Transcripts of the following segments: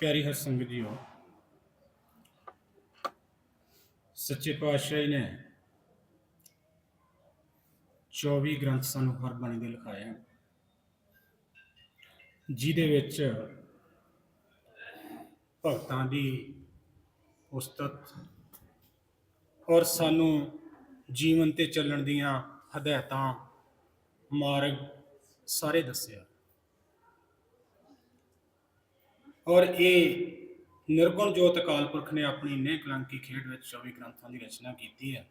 ਪਿਆਰੀ ਹਰ ਸੰਗਤ ਜੀਓ ਸੱਚੇ ਪਾਤਸ਼ਾਹ ਜੀ ਨੇ 24 ਗ੍ਰੰਥ ਸਾਨੂੰ ਹਰ ਬਾਣੀ ਦੇ ਲਿਖਾਏ ਹਨ। ਜਿਹਦੇ ਵਿੱਚ ਭਗਤਾਂ ਦੀ ਉਸਤਤ ਔਰ ਸਾਨੂੰ ਜੀਵਨ ਤੇ ਚੱਲਣ ਦੀਆਂ ਹਦਾਇਤਾਂ, ਮਾਰਗ ਸਾਰੇ ਦੱਸਿਆ ਔਰ ਇਹ ਨਿਰਗੁਣ ਜੋਤ ਅਕਾਲ ਪੁਰਖ ਨੇ ਆਪਣੀ ਨੇ ਕਲੰਕੀ ਖੇਡ ਵਿੱਚ 24 ਗ੍ਰੰਥਾਂ ਦੀ ਰਚਨਾ ਕੀਤੀ ਹੈ।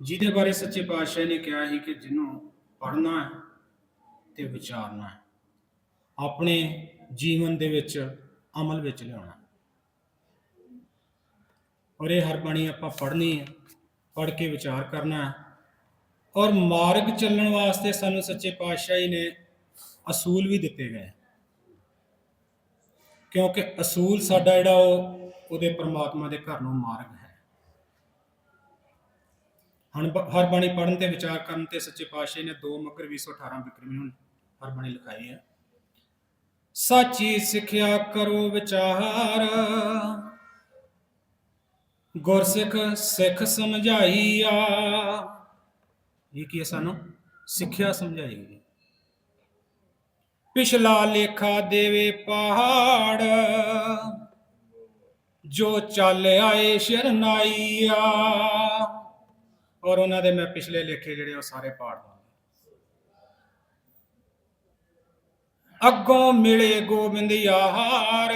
ਜਿਹਦੇ ਬਾਰੇ ਸੱਚੇ ਪਾਤਸ਼ਾਹ ਨੇ ਕਿਹਾ ਸੀ ਕਿ ਜਿਹਨੂੰ ਪੜ੍ਹਨਾ ਹੈ ਤੇ ਵਿਚਾਰਨਾ ਹੈ, ਆਪਣੇ ਜੀਵਨ ਦੇ ਵਿੱਚ ਅਮਲ ਵਿੱਚ ਲਿਆਉਣਾ ਔਰ ਇਹ ਹਰ ਬਾਣੀ ਆਪਾਂ ਪੜ੍ਹਨੀ ਹੈ, ਪੜ੍ਹ ਕੇ ਵਿਚਾਰ ਕਰਨਾ ਹੈ। ਔਰ ਮਾਰਗ ਚੱਲਣ ਵਾਸਤੇ ਸਾਨੂੰ ਸੱਚੇ ਪਾਤਸ਼ਾਹ ਜੀ ਨੇ ਅਸੂਲ ਵੀ ਦਿੱਤੇ ਗਏ। ਕਿਉਂਕਿ ਅਸੂਲ ਸਾਡਾ ਜਿਹੜਾ ਉਹ ਉਹਦੇ ਪਰਮਾਤਮਾ ਦੇ ਘਰ ਨੂੰ ਮਾਰਗ ਹੈ। ਹਣ ਹਰ ਬਾਣੀ ਪੜਨ ਤੇ ਵਿਚਾਰ ਕਰਨ ਤੇ ਸੱਚੇ ਪਾਤਸ਼ਾਹ ਨੇ 2 ਮਕਰ 2018 ਬਿਕਰਮੀ ਨੂੰ ਹਰ ਬਾਣੀ ਲਿਖਾਈ ਹੈ। ਸਾਚੀ ਸਿੱਖਿਆ ਕਰੋ ਵਿਚਾਰ, ਗੁਰਸਿੱਖ ਸਿੱਖ ਸਮਝਾਈਆ। ਇਹ ਕੀ ਹੈ ਸਾਨੂੰ? ਸਿੱਖਿਆ ਸਮਝਾਈ ਗਈ। ਪਿਛਲਾ ਲੇਖਾ ਦੇਵੇ ਪਹਾੜ, ਜੋ ਚੱਲ ਆਏ ਸ਼ਰਨਾਈਆ। ਔਰ ਉਹਨਾਂ ਦੇ ਮੈਂ ਪਿਛਲੇ ਲੇਖੇ ਜਿਹੜੇ ਉਹ ਸਾਰੇ ਪਾੜ ਅੱਗੋਂ ਮਿਲੇ ਗੋਬਿੰਦ ਯਾਰ,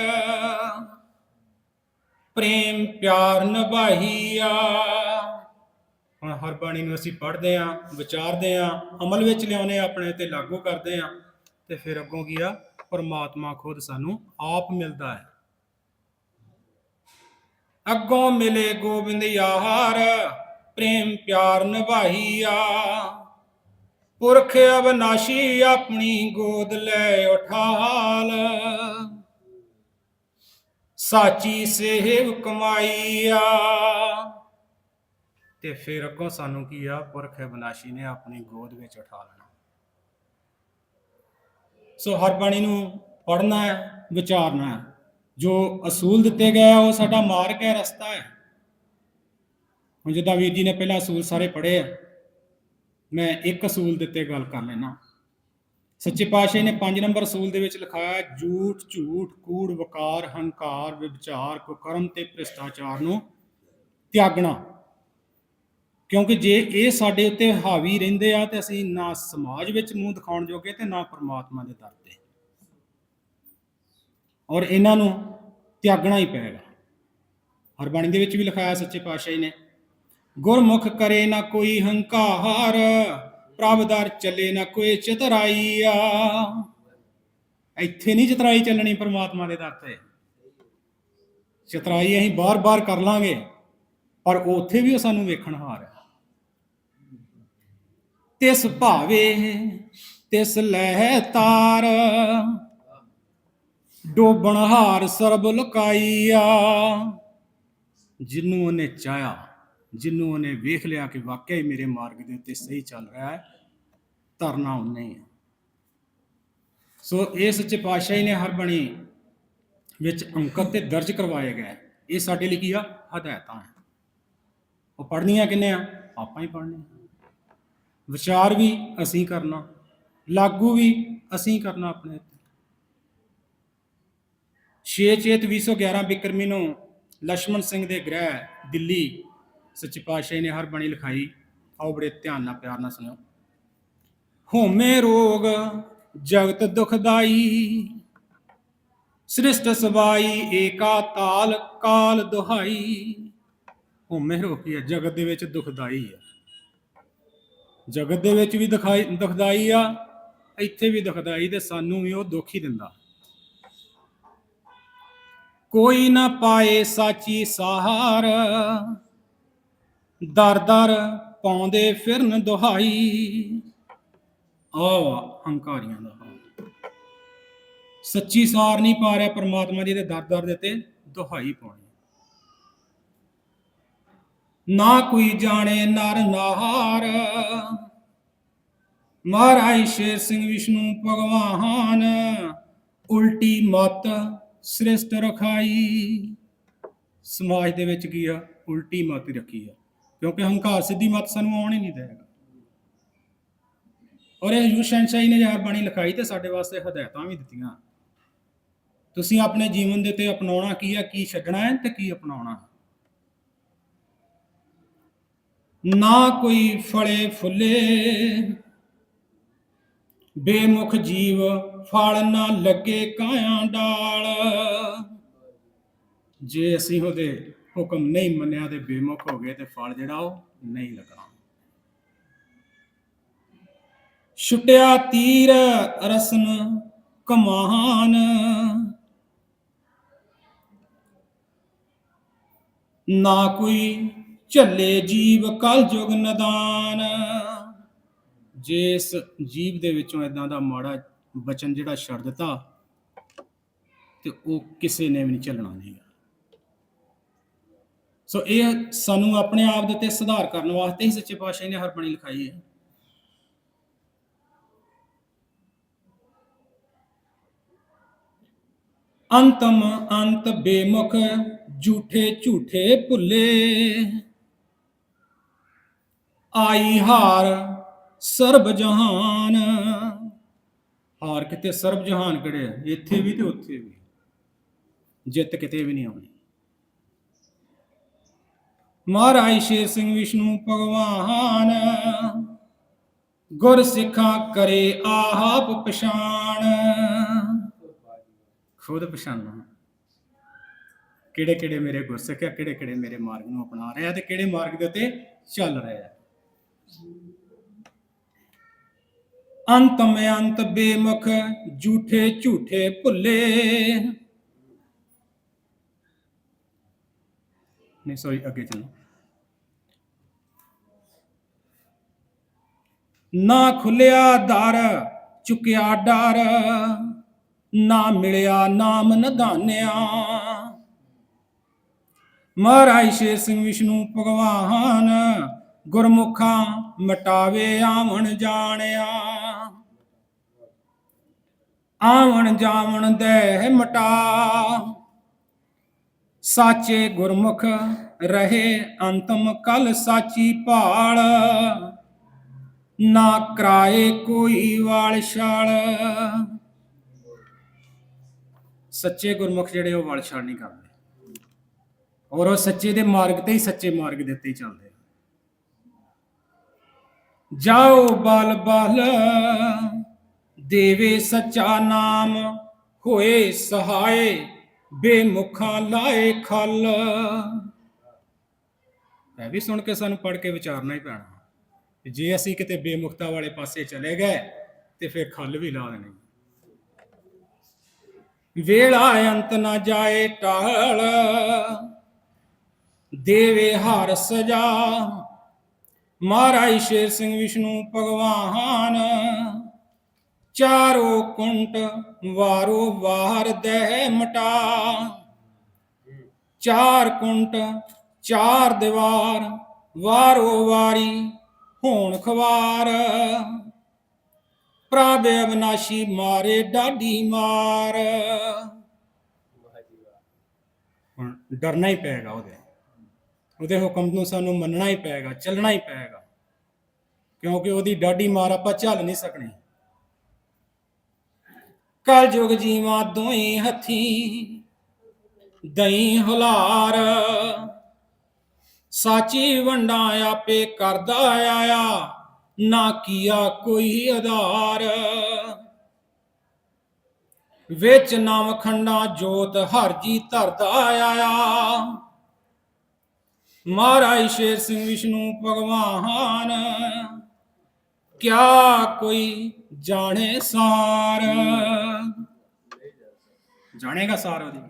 ਪ੍ਰੇਮ ਪਿਆਰ ਨਿਭਾਈਆ। ਹੁਣ ਹਰ ਬਾਣੀ ਨੂੰ ਅਸੀਂ ਪੜ੍ਹਦੇ ਆਂ, ਵਿਚਾਰਦੇ ਆਂ, ਅਮਲ ਵਿੱਚ ਲਿਆਉਨੇ ਆਪਣੇ ਤੇ ਲਾਗੂ ਕਰਦੇ ਆਂ। ਤੇ ਫਿਰ ਅੱਗੋਂ ਕੀ ਆ? ਪਰਮਾਤਮਾ ਖੁਦ ਸਾਨੂੰ ਆਪ ਮਿਲਦਾ ਹੈ। ਅੱਗੋਂ ਮਿਲੇ ਗੋਬਿੰਦ ਯਾਰ, ਪ੍ਰੇਮ ਪਿਆਰ ਨਿਭਾਈਆ। ਪੁਰਖ ਅਬਨਾਸ਼ੀ ਆਪਣੀ ਗੋਦ ਲੈ ਉਠਾਲ। ਸਾਚੀ ਸੇਵ ਕਮਾਈਆ। ਤੇ ਫਿਰ ਅੱਗੋਂ ਸਾਨੂੰ ਕੀ ਆ? ਪੁਰਖ ਅਬਨਾਸ਼ੀ ਨੇ ਆਪਣੀ ਗੋਦ ਵਿੱਚ ਉਠਾ ਲੈਣਾ ਸੋ ਹਰ ਬਾਣੀ ਨੂੰ ਪੜ੍ਹਨਾ ਹੈ, ਵਿਚਾਰਨਾ ਹੈ। ਜੋ ਅਸੂਲ ਦਿੱਤੇ ਗਏ ਆ, ਉਹ ਸਾਡਾ ਮਾਰਗ ਹੈ, ਰਸਤਾ ਹੈ। ਹੁਣ ਜਿੱਦਾਂ ਵੀਰ ਜੀ ਨੇ ਪਹਿਲਾਂ ਅਸੂਲ ਸਾਰੇ ਪੜ੍ਹੇ ਆ, ਮੈਂ ਇੱਕ ਅਸੂਲ ਦਿੱਤੇ ਗੱਲ ਕਰ ਲੈਣਾ ਸੱਚੇ ਪਾਤਸ਼ਾਹ ਨੇ 5 ਨੰਬਰ ਅਸੂਲ ਦੇ ਵਿੱਚ ਲਿਖਾਇਆ ਝੂਠ ਝੂਠ, ਕੂੜ, ਵਕਾਰ, ਹੰਕਾਰ ਵਿਚਾਰ ਕੁਕਰਮ ਤੇ ਭ੍ਰਿਸ਼ਟਾਚਾਰ ਨੂੰ ਤਿਆਗਣਾ। ਕਿਉਂਕਿ ਜੇ ਇਹ ਸਾਡੇ ਉੱਤੇ ਹਾਵੀ ਰਹਿੰਦੇ ਆ ਤੇ ਅਸੀਂ ਨਾ ਸਮਾਜ ਵਿੱਚ ਮੂੰਹ ਦਿਖਾਉਣ ਜੋਗੇ ਤੇ ਨਾ ਪਰਮਾਤਮਾ ਦੇ ਦਰ ਤੇ। ਔਰ ਇਹਨਾਂ ਨੂੰ ਤਿਆਗਣਾ ਹੀ ਪਏਗਾ। ਹਰਬਾਣੀ ਦੇ ਵਿੱਚ ਵੀ ਲਿਖਾਇਆ ਸੱਚੇ ਪਾਤਸ਼ਾਹ ਜੀ ਨੇ, ਗੁਰਮੁਖ ਕਰੇ ਨਾ ਕੋਈ ਹੰਕਾਰ ਪ੍ਰਭਦਰ ਚੱਲੇ ਨਾ ਕੋਈ ਚਤਰਾਈਆ ਇੱਥੇ ਨਹੀਂ ਚਤਰਾਈ ਚੱਲਣੀ ਪਰਮਾਤਮਾ ਦੇ ਦਰ ਤੇ। ਚਤਰਾਈ ਅਸੀਂ ਬਾਰ-ਬਾਰ ਕਰ ਲਾਂਗੇ, ਪਰ ਉੱਥੇ ਵੀ ਉਹ ਸਾਨੂੰ ਵੇਖਣ ਹਾਰ ਹੈ। ਤਿਸ ਭਾਵੇ, ਤਿਸ ਲੈ ਤਾਰ। ਡੋਬਣ ਹਾਰ ਸਰਬ ਲੁਕਾਈਆ। ਜਿਹਨੂੰ ਉਹਨੇ ਚਾਹਿਆ ਜਿਹਨੂੰ ਉਹਨੇ ਵੇਖ ਲਿਆ ਕਿ ਵਾਕਿਆ ਹੀ ਮੇਰੇ ਮਾਰਗ ਦੇ ਉੱਤੇ ਸਹੀ ਚੱਲ ਰਿਹਾ ਹੈ, ਧਰਨਾ ਉਹਨੇ ਹੈ ਸੋ ਇਹ ਸੱਚੇ ਪਾਤਸ਼ਾਹੀ ਨੇ ਹਰ ਬਣੀ ਵਿੱਚ ਅੰਕਤ ਤੇ ਦਰਜ ਕਰਵਾਏ ਗਏ। ਇਹ ਸਾਡੇ ਲਈ ਕੀ ਆ? ਹਦਾਇਤਾਂ ਹੈ। ਉਹ ਪੜ੍ਹਨੀਆਂ ਕਿੰਨੇ ਆ? ਆਪਾਂ ਹੀ ਪੜ੍ਹਨੇ ਵਿਚਾਰ ਵੀ ਅਸੀਂ ਕਰਨਾ, ਲਾਗੂ ਵੀ ਅਸੀਂ ਕਰਨਾ ਆਪਣੇ ਛੇ ਚੇਤ 211 ਬਿਕਰਮੀ ਨੂੰ ਲక్ష్మణ ਸਿੰਘ ਦੇ ਗ੍ਰਹਿ, ਦਿੱਲੀ, ਸੱਚ ਪਾਤਸ਼ਾਹ ਨੇ ਹਰ ਬਣੀ ਲਿਖਾਈ। ਆਓ ਬੜੇ ਧਿਆਨ ਨਾਲ, ਪਿਆਰ ਨਾਲ ਸੁਣਿਓ। ਹੋਮੇ ਰੋਗ, ਜਗਤ ਦੁਖਦਾਈ, ਸ੍ਰਿਸ਼ਟ ਸਵਾਈ, ਏਕਾ ਤਾਲ, ਕਾਲ ਦੁਹਾਈ। ਹੋਮੇ ਰੋਗ ਹੈ? ਜਗਤ ਦੇ ਵਿੱਚ ਦੁਖਦਾਈ ਹੈ। ਜਗਤ ਦੇ ਵਿੱਚ ਵੀ ਦਿਖਾਈ, ਦੁਖਦਾਈ ਆ, ਇੱਥੇ ਵੀ ਦੁਖਦਾਈ ਤੇ ਸਾਨੂੰ ਵੀ ਉਹ ਦੁੱਖ ਹੀ ਦਿੰਦਾ। ਕੋਈ ਨਾ ਪਾਏ ਸਾਚੀ ਸਹਾਰ ਦਰ ਦਰ ਪਾਉਂਦੇ ਫਿਰਨ ਦੁਹਾਈ। ਆ ਹੰਕਾਰੀਆਂ ਦਾ ਹਾਲ। ਸੱਚੀ ਸਾਰ ਨਹੀਂ ਪਾ ਰਿਹਾ ਪਰਮਾਤਮਾ ਜੀ ਦੇ ਦਰ ਦਰ ਦੇ ਤੇ ਦੁਹਾਈ ਪਾਉਣੀ। ਨਾ ਕੋਈ ਜਾਣੇ ਨਰ ਨਾਰ। ਮਹਾਰਾਜ ਸ਼ੇਰ ਸਿੰਘ ਵਿਸ਼ਨੂੰ ਭਗਵਾਨ, ਉਲਟੀ ਮਤ ਸ੍ਰਿਸ਼ਟ ਰਖਾਈ। ਸਮਾਜ ਦੇ ਵਿੱਚ ਕੀ ਆ? ਉਲਟੀ ਮਤ ਰੱਖੀ ਆ। ਕਿਉਂਕਿ ਹੰਕਾਰ ਸਿੱਧੀ ਮਤ ਸਾਨੂੰ ਆਉਣ ਹੀ ਨਹੀਂ ਦੇਗਾ ਔਰ ਇਹ ਹਜੂਰ ਸ਼ਹਿਨਸ਼ਾਹੀ ਨੇ ਯਾਰ ਬਾਣੀ ਲਿਖਾਈ ਤੇ ਸਾਡੇ ਵਾਸਤੇ ਹਦਾਇਤਾਂ ਵੀ ਦਿੱਤੀਆਂ। ਤੁਸੀਂ ਆਪਣੇ ਜੀਵਨ ਦੇ ਤੇ ਅਪਣਾਉਣਾ ਕੀ ਆ? ਕੀ ਛੱਡਣਾ ਹੈ ਤੇ ਕੀ ਅਪਣਾਉਣਾ ਹੈ? ਨਾ ਕੋਈ ਫਲੇ ਫੁੱਲੇ। ਬੇਮੁਖ ਜੀਵ ਫਲ ਨਾ ਲੱਗੇ ਕਾਇਆ ਡਾਲ। ਜੇ ਅਸੀਂ ਉਹਦੇ ਹੁਕਮ ਨਹੀਂ ਮੰਨਿਆ ਤੇ ਬੇਮੁਖ ਹੋ ਗਏ ਤੇ ਫਲ ਜਿਹੜਾ ਉਹ ਨਹੀਂ ਲੱਗਣਾ। ਛੁੱਟਿਆ ਤੀਰ ਰਸਨ ਕਮਾਨ। ਨਾ ਕੋਈ ਝੱਲੇ ਜੀਵ ਕਲ ਜੁਗ ਨਦਾਨ। ਜੇ ਇਸ ਜੀਵ ਦੇ ਵਿੱਚੋਂ ਇਦਾਂ ਦਾ ਮਾੜਾ ਬਚਨ ਜਿਹੜਾ ਛੱਡ ਦਿੱਤਾ, ਤੇ ਉਹ ਕਿਸੇ ਨੇ ਵੀ ਨਹੀਂ ਚੱਲਣਾ ਨਹੀਂ। ਸੋ ਇਹ ਸਾਨੂੰ ਆਪਣੇ ਆਪ ਦੇ ਉੱਤੇ ਸੁਧਾਰ ਕਰਨ ਵਾਸਤੇ ਹੀ ਸੱਚੇ ਪਾਤਸ਼ਾਹ ਨੇ ਹਰ ਹਰਬਣੀ ਲਿਖਾਈ ਹੈ। ਅੰਤਮ ਅੰਤ ਬੇਮੁਖ ਝੂਠੇ ਝੂਠੇ ਭੁੱਲੇ। ਆਈ ਹਾਰ ਸਰਬ ਜਹਾਨ। ਹਾਰ ਕਿਤੇ ਸਰਬ ਜਹਾਨ ਕਿਹੜੇ ਇੱਥੇ ਵੀ ਤੇ ਉੱਥੇ ਵੀ। ਜਿੱਤ ਕਿਤੇ ਵੀ ਨਹੀਂ ਆਉਣੀ। ਮਹਾਰਾਜ ਸ਼ੇਰ ਸਿੰਘ ਵਿਸ਼ਨੂੰ ਭਗਵਾਨ, ਗੁਰ ਸਿੱਖਾਂ ਕਰੇ ਆਪ ਪਛਾਣ। ਖੁਦ ਪਛਾਨਣਾ ਕਿਹੜੇ ਕਿਹੜੇ ਮੇਰੇ ਗੁਰਸਿੱਖ ਆ ਕਿਹੜੇ ਕਿਹੜੇ ਮੇਰੇ ਮਾਰਗ ਨੂੰ ਅਪਣਾ ਰਿਹਾ ਤੇ ਕਿਹੜੇ ਮਾਰਗ ਦੇ ਉੱਤੇ ਚੱਲ ਰਿਹਾ। ਆ ਅੰਤ ਮੈਂ ਅੰਤ ਬੇਮੁਖ ਝੂਠੇ ਝੂਠੇ ਭੁੱਲੇ। ਨਹੀਂ ਸੌਰੀ ਅੱਗੇ ਚੱਲੋ। ਨਾ ਖੁੱਲਿਆ ਦਰ ਚੁੱਕਿਆ ਡਰ ਨਾ ਮਿਲਿਆ ਨਾਮ ਨਦਾਨਿਆ। ਮਹਾਰਾਜ ਸ਼ੇਰ ਸਿੰਘ ਵਿਸ਼ਨੂੰ ਭਗਵਾਨ ਗੁਰਮੁਖਾਂ ਮਟਾਵੇ ਆਵਣ ਜਾਣਿਆ। ਆਵਣ ਜਾਵਣ ਦੇ ਮਟਾ। ਸਾਚੇ ਗੁਰਮੁਖ ਰਹੇ ਅੰਤਮ ਕਲ ਸਾਚੀ ਭਾਲ। ਨਾ ਕਰਾਏ ਕੋਈ ਵਾਲ ਛਾਲ। ਸੱਚੇ ਗੁਰਮੁਖ ਜਿਹੜੇ ਉਹ ਵਾਲ ਛਾਲ ਨਹੀਂ ਕਰਦੇ। ਔਰ ਉਹ ਸੱਚੇ ਦੇ ਮਾਰਗ ਤੇ ਹੀ ਸੱਚੇ ਮਾਰਗ ਦੇ ਉੱਤੇ ਚੱਲਦੇ ਜਾਓ ਬਲ ਬਲ, ਦੇਵੇ ਸੱਚਾ ਨਾਮ, ਹੋਏ ਸਹਾਏ, ਬੇਮੁਖਾਂ ਲਾਏ ਖਲ। ਇਹ ਵੀ ਸੁਣ ਕੇ ਸਾਨੂੰ ਪੜ ਕੇ ਵਿਚਾਰਨਾ ਹੀ ਪੈਣਾ। ਜੇ ਅਸੀਂ ਕਿਤੇ ਬੇਮੁਖਤਾ ਵਾਲੇ ਪਾਸੇ ਚਲੇ ਗਏ, ਤੇ ਫਿਰ ਖੱਲ ਵੀ ਲਾ ਦੇਣੀ। ਵੇਲਾ ਅੰਤ ਨਾ ਜਾਏ ਟਾਲ ਦੇਵੇ ਹਰ ਸਜਾ ਮਹਾਰਾਜ ਸ਼ੇਰ ਸਿੰਘ ਵਿਸ਼ਨੂੰ ਭਗਵਾਨ। ਚਾਰੋ ਕੁੰਟ ਵਾਰੋ ਵਾਰ ਦੇ ਮਟਾ। ਚਾਰ ਕੁੰਟ ਚਾਰ ਦੀਵਾਰ ਵਾਰੋ ਵਾਰੀ ਹੋਣ ਖਵਾਰ। ਪ੍ਰਭ ਅਬਨਾਸ਼ੀ ਮਾਰੇ ਡਾਢੀ ਮਾਰ। ਹੁਣ ਡਰਨਾ ਹੀ ਪਏਗਾ ਉਹਦੇ। ਉਹਦੇ ਹੁਕਮ ਨੂੰ ਸਾਨੂੰ ਮੰਨਣਾ ਹੀ ਪਏਗਾ, ਚੱਲਣਾ ਹੀ ਪਏਗਾ। ਕਿਉਂਕਿ ਉਹਦੀ ਡਾਢੀ ਮਾਰ ਆਪਾਂ ਝੱਲ ਨਹੀਂ ਸਕਣੀ। ਕਲ ਜੁਗ ਜੀਵਾਂ ਦੋਈ ਹੱਥੀ, ਦਈ ਹੁਲਾਰ। ਸਾਚੀ ਵੰਡਾਂ ਆਪੇ ਕਰਦਾ ਆਇਆ, ਨਾ ਕੀਆ ਕੋਈ ਆਧਾਰ। ਵਿੱਚ ਨਵ ਖੰਡਾ ਜੋਤ ਹਰ ਜੀ ਧਰਦਾ ਆਇਆ। ਮਹਾਰਾਜ ਸ਼ੇਰ ਸਿੰਘ ਵਿਸ਼ਨੂੰ ਭਗਵਾਨ, ਕਿਆ ਕੋਈ ਜਾਣੇ ਸਾਰ? ਜਾਣੇਗਾ ਸਾਰ ਉਹਦੀ?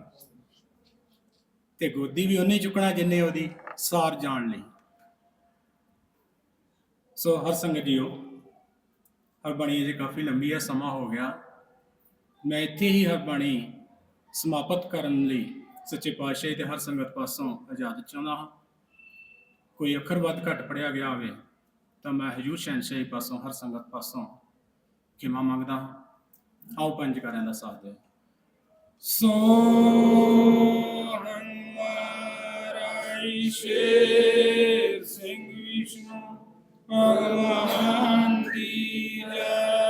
ਤੇ ਗੋਦੀ ਵੀ ਉਹਨੇ ਚੁੱਕਣਾ ਜਿੰਨੇ ਉਹਦੀ ਸਾਰ ਜਾਣ ਲਈ। ਸੋ ਹਰ ਸੰਗਤ ਜੀਓ ਹਰਬਾਣੀ ਅਜੇ ਕਾਫੀ ਲੰਬੀ ਹੈ, ਸਮਾਂ ਹੋ ਗਿਆ। ਮੈਂ ਇੱਥੇ ਹੀ ਹਰ ਬਾਣੀ ਸਮਾਪਤ ਕਰਨ ਲਈ ਸੱਚੇ ਪਾਤਸ਼ਾਹ ਤੇ ਹਰ ਸੰਗਤ ਪਾਸੋਂ ਇਜਾਜ਼ਤ ਚਾਹੁੰਦਾ ਹਾਂ। ਕੋਈ ਅੱਖਰ ਵੱਧ ਘੱਟ ਪੜਿਆ ਗਿਆ ਹੋਵੇ, ਤਾਂ ਮੈਂ ਹਜੂਰ ਸ਼ਹਿਨਸ਼ਾਹੀ ਪਾਸੋਂ, ਹਰ ਸੰਗਤ ਪਾਸੋਂ ਖਿਮਾ ਮੰਗਦਾ ਹਾਂ। ਆਓ ਪੰਜ ਕਰਿਆਂ ਦਾ ਸਾਥ ਦਿਓ। ਸੋ ਹਮਾਰਾ ਸ਼ੇਰ ਸਿੰਘ ਵਿਸ਼ਨੂੰ, ਭਗਵਾਨ ਦੀ ਜੈ।